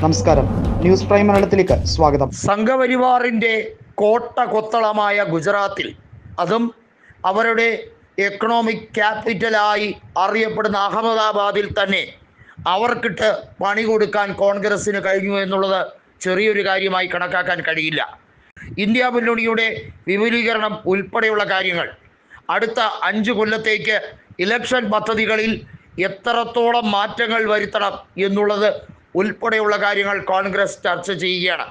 നമസ്കാരം. News prime മലയാളത്തിലേക്ക് സ്വാഗതം. സംഘപരിവാറിന്റെ കോട്ട കൊത്തളമായ ഗുജറാത്തിൽ അതും അവരുടെ എക്കണോമിക് ക്യാപിറ്റലായി അറിയപ്പെടുന്ന അഹമ്മദാബാദിൽ തന്നെ അവർക്കിട്ട് പണി കൊടുക്കാൻ കോൺഗ്രസ്സിന് കഴിഞ്ഞു എന്നുള്ളത് ചെറിയൊരു കാര്യമായി കണക്കാക്കാൻ കഴിയില്ല. ഇന്ത്യ മുന്നണിയുടെ വിപുലീകരണം ഉൾപ്പെടെയുള്ള കാര്യങ്ങൾ അടുത്ത അഞ്ച് കൊല്ലത്തേക്ക് ഇലക്ഷൻ പദ്ധതികളിൽ എത്രത്തോളം മാറ്റങ്ങൾ വരുത്തണം എന്നുള്ളത് ഉൾപ്പെടെയുള്ള കാര്യങ്ങൾ കോൺഗ്രസ് ചർച്ച ചെയ്യുകയാണ്.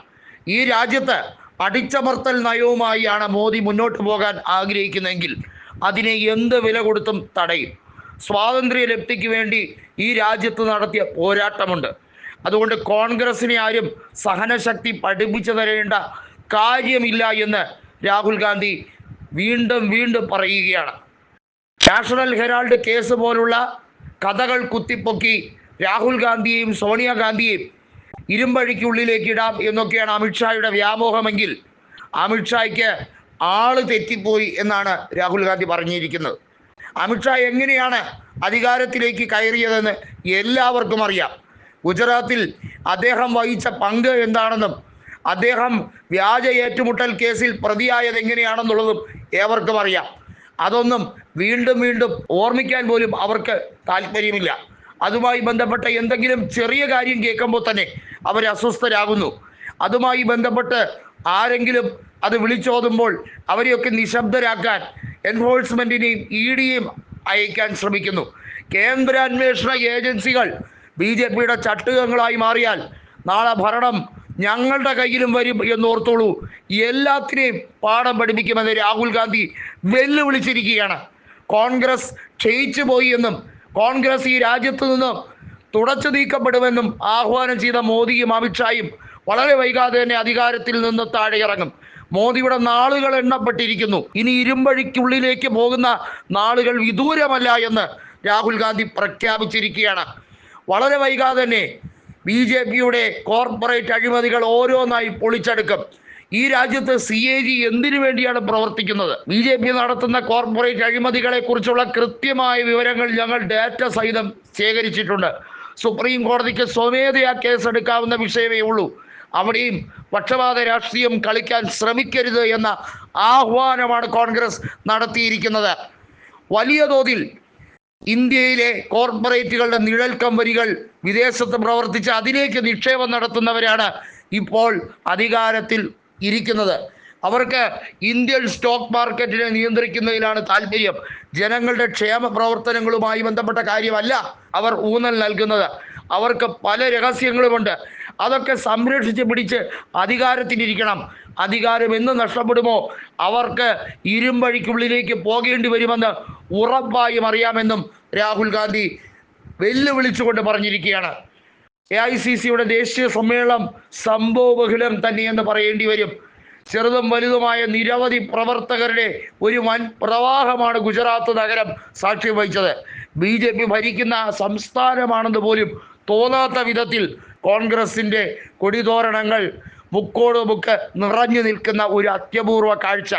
ഈ രാജ്യത്ത് അടിച്ചമർത്തൽ നയവുമായാണ് മോദി മുന്നോട്ട് പോകാൻ ആഗ്രഹിക്കുന്നതെങ്കിൽ അതിനെ എന്ത് വില കൊടുത്തും തടയും. സ്വാതന്ത്ര്യ ലബ്ധിക്ക് വേണ്ടി ഈ രാജ്യത്ത് നടത്തിയ പോരാട്ടമുണ്ട്. അതുകൊണ്ട് കോൺഗ്രസിനെ ആരും സഹനശക്തി പഠിപ്പിച്ചു തരേണ്ട കാര്യമില്ല എന്ന് രാഹുൽ ഗാന്ധി വീണ്ടും വീണ്ടും പറയുകയാണ്. നാഷണൽ ഹെറാൾഡ് കേസ് പോലുള്ള കഥകൾ കുത്തിപ്പൊക്കി രാഹുൽ ഗാന്ധിയെയും സോണിയാഗാന്ധിയെയും ഇരുമ്പഴിക്കുള്ളിലേക്ക് ഇടാം എന്നൊക്കെയാണ് അമിത്ഷായുടെ വ്യാമോഹമെങ്കിൽ അമിത്ഷായ്ക്ക് ആൾ തെറ്റിപ്പോയി എന്നാണ് രാഹുൽ ഗാന്ധി പറഞ്ഞിരിക്കുന്നത്. അമിത്ഷാ എങ്ങനെയാണ് അധികാരത്തിലേക്ക് കയറിയതെന്ന് എല്ലാവർക്കും അറിയാം. ഗുജറാത്തിൽ അദ്ദേഹം വഹിച്ച പങ്ക് എന്താണെന്നും അദ്ദേഹം വ്യാജ ഏറ്റുമുട്ടൽ കേസിൽ പ്രതിയായത് എങ്ങനെയാണെന്നുള്ളതും ഏവർക്കും അറിയാം. അതൊന്നും വീണ്ടും വീണ്ടും ഓർമ്മിക്കാൻ പോലും അവർക്ക് താല്പര്യമില്ല. അതുമായി ബന്ധപ്പെട്ട എന്തെങ്കിലും ചെറിയ കാര്യം കേൾക്കുമ്പോൾ തന്നെ അവർ അസ്വസ്ഥരാകുന്നു. അതുമായി ബന്ധപ്പെട്ട് ആരെങ്കിലും അത് വിളിച്ചോതുമ്പോൾ അവരെയൊക്കെ നിശബ്ദരാക്കാൻ എൻഫോഴ്സ്മെന്റിനെയും ഇ ഡിയെയും അയക്കാൻ ശ്രമിക്കുന്നു. കേന്ദ്ര അന്വേഷണ ഏജൻസികൾ ബി ജെ പിയുടെ ചട്ടുകങ്ങളായി മാറിയാൽ നാളെ ഭരണം ഞങ്ങളുടെ കയ്യിലും വരും എന്നോർത്തോളൂ. എല്ലാത്തിനെയും പാഠം പഠിപ്പിക്കുമെന്ന് രാഹുൽ ഗാന്ധി വെല്ലുവിളിച്ചിരിക്കുകയാണ്. കോൺഗ്രസ് ക്ഷയിച്ചു പോയി എന്നും കോൺഗ്രസ് ഈ രാജ്യത്ത് നിന്ന് തുടച്ചു നീക്കപ്പെടുമെന്നും ആഹ്വാനം ചെയ്ത മോദിയും അമിത്ഷായും വളരെ വൈകാതെ തന്നെ അധികാരത്തിൽ നിന്ന് താഴെ ഇറങ്ങും. മോദിയുടെ നാളുകൾ എണ്ണപ്പെട്ടിരിക്കുന്നു. ഇനി ഇരുമ്പഴിക്കുള്ളിലേക്ക് പോകുന്ന നാളുകൾ വിദൂരമല്ല എന്ന് രാഹുൽ ഗാന്ധി പ്രഖ്യാപിച്ചിരിക്കുകയാണ്. വളരെ വൈകാതെ തന്നെ ബി ജെ പിയുടെ കോർപ്പറേറ്റ് അഴിമതികൾ ഓരോന്നായി പൊളിച്ചെടുക്കും. ഈ രാജ്യത്ത് സി എ ജി എന്തിനു വേണ്ടിയാണ് പ്രവർത്തിക്കുന്നത്? ബി ജെ പി നടത്തുന്ന കോർപ്പറേറ്റ് അഴിമതികളെ കുറിച്ചുള്ള കൃത്യമായ വിവരങ്ങൾ ഞങ്ങൾ ഡാറ്റ സഹിതം ശേഖരിച്ചിട്ടുണ്ട്. സുപ്രീം കോടതിക്ക് സ്വമേധയാ കേസെടുക്കാവുന്ന വിഷയമേ ഉള്ളൂ. അവിടെയും പക്ഷപാത രാഷ്ട്രീയം കളിക്കാൻ ശ്രമിക്കരുത് എന്ന ആഹ്വാനമാണ് കോൺഗ്രസ് നടത്തിയിരിക്കുന്നത്. വലിയ തോതിൽ ഇന്ത്യയിലെ കോർപ്പറേറ്റുകളുടെ നിഴൽ കമ്പനികൾ വിദേശത്ത് പ്രവർത്തിച്ച് അതിലേക്ക് നിക്ഷേപം നടത്തുന്നവരാണ് ഇപ്പോൾ അധികാരത്തിൽ ഇരിക്കുന്നത്. അവർക്ക് ഇന്ത്യൻ സ്റ്റോക്ക് മാർക്കറ്റിനെ നിയന്ത്രിക്കുന്നതിലാണ് താല്പര്യം. ജനങ്ങളുടെ ക്ഷേമ പ്രവർത്തനങ്ങളുമായി ബന്ധപ്പെട്ട കാര്യമല്ല അവർ ഊന്നൽ നൽകുന്നത്. അവർക്ക് പല രഹസ്യങ്ങളുമുണ്ട്. അതൊക്കെ സംരക്ഷിച്ച് പിടിച്ച് അധികാരത്തിലിരിക്കണം അധികാരം എന്ന് നഷ്ടപ്പെടുമോ? അവർക്ക് ഇരുമ്പഴിക്കുള്ളിലേക്ക് പോകേണ്ടി വരുമെന്ന് ഉറപ്പായും അറിയാമെന്നും രാഹുൽ ഗാന്ധി വെല്ലുവിളിച്ചുകൊണ്ട് പറഞ്ഞിരിക്കുകയാണ്. എ ഐ സി സിയുടെ ദേശീയ സമ്മേളനം സംഭവബഹുലം തന്നെയെന്ന് പറയേണ്ടി വരും. ചെറുതും വലുതുമായ നിരവധി പ്രവർത്തകരുടെ ഒരു വൻ പ്രവാഹമാണ് ഗുജറാത്ത് നഗരം സാക്ഷ്യം വഹിച്ചത്. ബി ജെ പി ഭരിക്കുന്ന സംസ്ഥാനമാണെന്ന് പോലും തോന്നാത്ത വിധത്തിൽ കോൺഗ്രസിന്റെ കൊടിതോരണങ്ങൾ മുക്കോട് മുക്ക് നിറഞ്ഞു നിൽക്കുന്ന ഒരു അത്യപൂർവ കാഴ്ച.